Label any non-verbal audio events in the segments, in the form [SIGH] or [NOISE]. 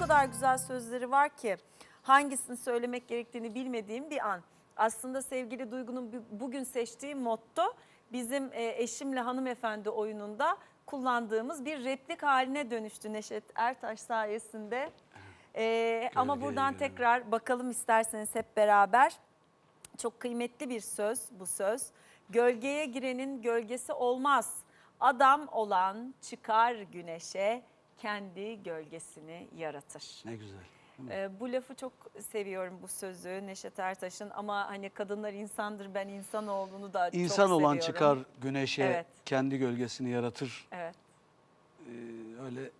kadar güzel sözleri var ki hangisini söylemek gerektiğini bilmediğim bir an. Aslında sevgili Duygu'nun bu- bugün seçtiği motto bizim e, eşimle hanımefendi oyununda kullandığımız bir replik haline dönüştü Neşet Ertaş sayesinde. E, ama buradan tekrar bakalım isterseniz hep beraber. Çok kıymetli bir söz bu söz. Gölgeye girenin gölgesi olmaz. Adam olan çıkar güneşe kendi gölgesini yaratır. Ne güzel. Ee, bu lafı çok seviyorum bu sözü Neşet Ertaş'ın ama hani kadınlar insandır ben insan olduğunu da çok İnsan olan seviyorum. çıkar güneşe Evet. kendi gölgesini yaratır. Evet. Ee, öyle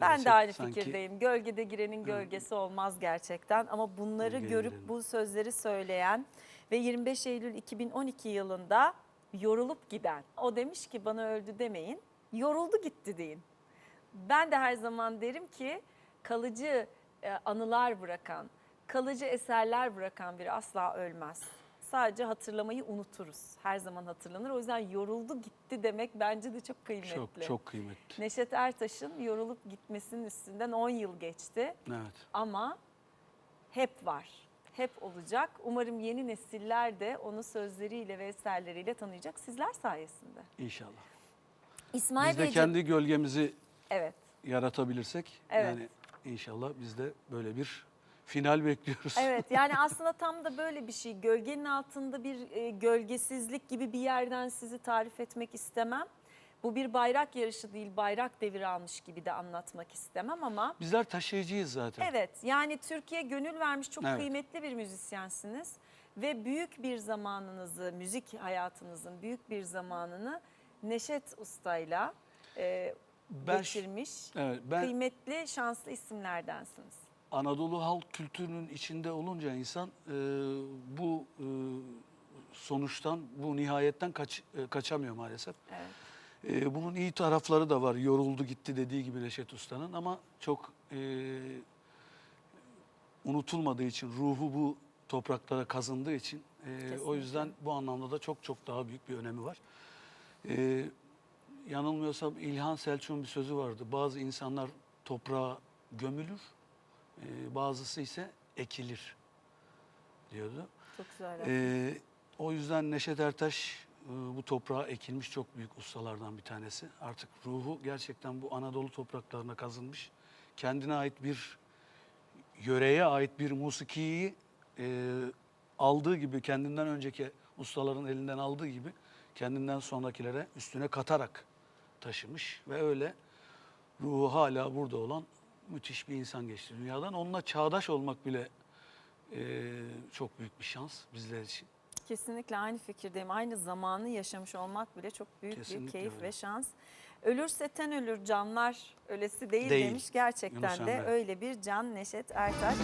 Ben de aynı sanki fikirdeyim. Gölgede girenin gölgesi olmaz gerçekten ama bunları Gölgeye görüp girenin. bu sözleri söyleyen ve 25 Eylül 2012 yılında yorulup giden. O demiş ki bana öldü demeyin, yoruldu gitti deyin. Ben de her zaman derim ki kalıcı e, anılar bırakan, kalıcı eserler bırakan biri asla ölmez. Sadece hatırlamayı unuturuz. Her zaman hatırlanır. O yüzden yoruldu gitti demek bence de çok kıymetli. çok çok kıymetli. Neşet Ertaş'ın yorulup gitmesinin üstünden 10 yıl geçti Evet. ama hep var. Hep olacak. Umarım yeni nesiller de onu sözleriyle ve eserleriyle tanıyacak sizler sayesinde. İnşallah. İsmail Biz de Beyciğim- kendi gölgemizi Evet. yaratabilirsek Evet. yani inşallah biz de böyle bir final bekliyoruz. Evet yani [LAUGHS] aslında tam da böyle bir şey. Gölgenin altında bir e, gölgesizlik gibi bir yerden sizi tarif etmek istemem. Bu bir bayrak yarışı değil, bayrak devri almış gibi de anlatmak istemem ama Bizler taşıyıcıyız zaten. Evet yani Türkiye gönül vermiş çok Evet. kıymetli bir müzisyensiniz. Ve büyük bir zamanınızı, müzik hayatınızın büyük bir zamanını Neşet Usta'yla e, Ben- geçirmiş. Evet, ben Kıymetli, şanslı isimlerdensiniz. Anadolu halk kültürünün içinde olunca insan e, bu e, sonuçtan, bu nihayetten kaç, e, kaçamıyor maalesef. Evet. E, bunun iyi tarafları da var. Yoruldu gitti dediği gibi Reşet Usta'nın ama çok e, unutulmadığı için, ruhu bu topraklara kazındığı için e, o yüzden bu anlamda da çok çok daha büyük bir önemi var. E, yanılmıyorsam İlhan Selçuk'un bir sözü vardı. Bazı insanlar toprağa gömülür, e, bazısı ise ekilir diyordu. Çok güzel. Ee, o yüzden Neşet Ertaş e, bu toprağa ekilmiş çok büyük ustalardan bir tanesi. Artık ruhu gerçekten bu Anadolu topraklarına kazınmış. Kendine ait bir yöreye ait bir musikiyi e, aldığı gibi kendinden önceki ustaların elinden aldığı gibi kendinden sonrakilere üstüne katarak taşımış ve öyle ruhu hala burada olan müthiş bir insan geçti dünyadan. Onunla çağdaş olmak bile e, çok büyük bir şans bizler için. Kesinlikle aynı fikirdeyim. Aynı zamanı yaşamış olmak bile çok büyük bir Kesinlikle keyif öyle. ve şans. Ölürse ten ölür canlar ölesi değil, Değil. demiş. Gerçekten Yunus de Emre. öyle bir can Neşet Ertaş.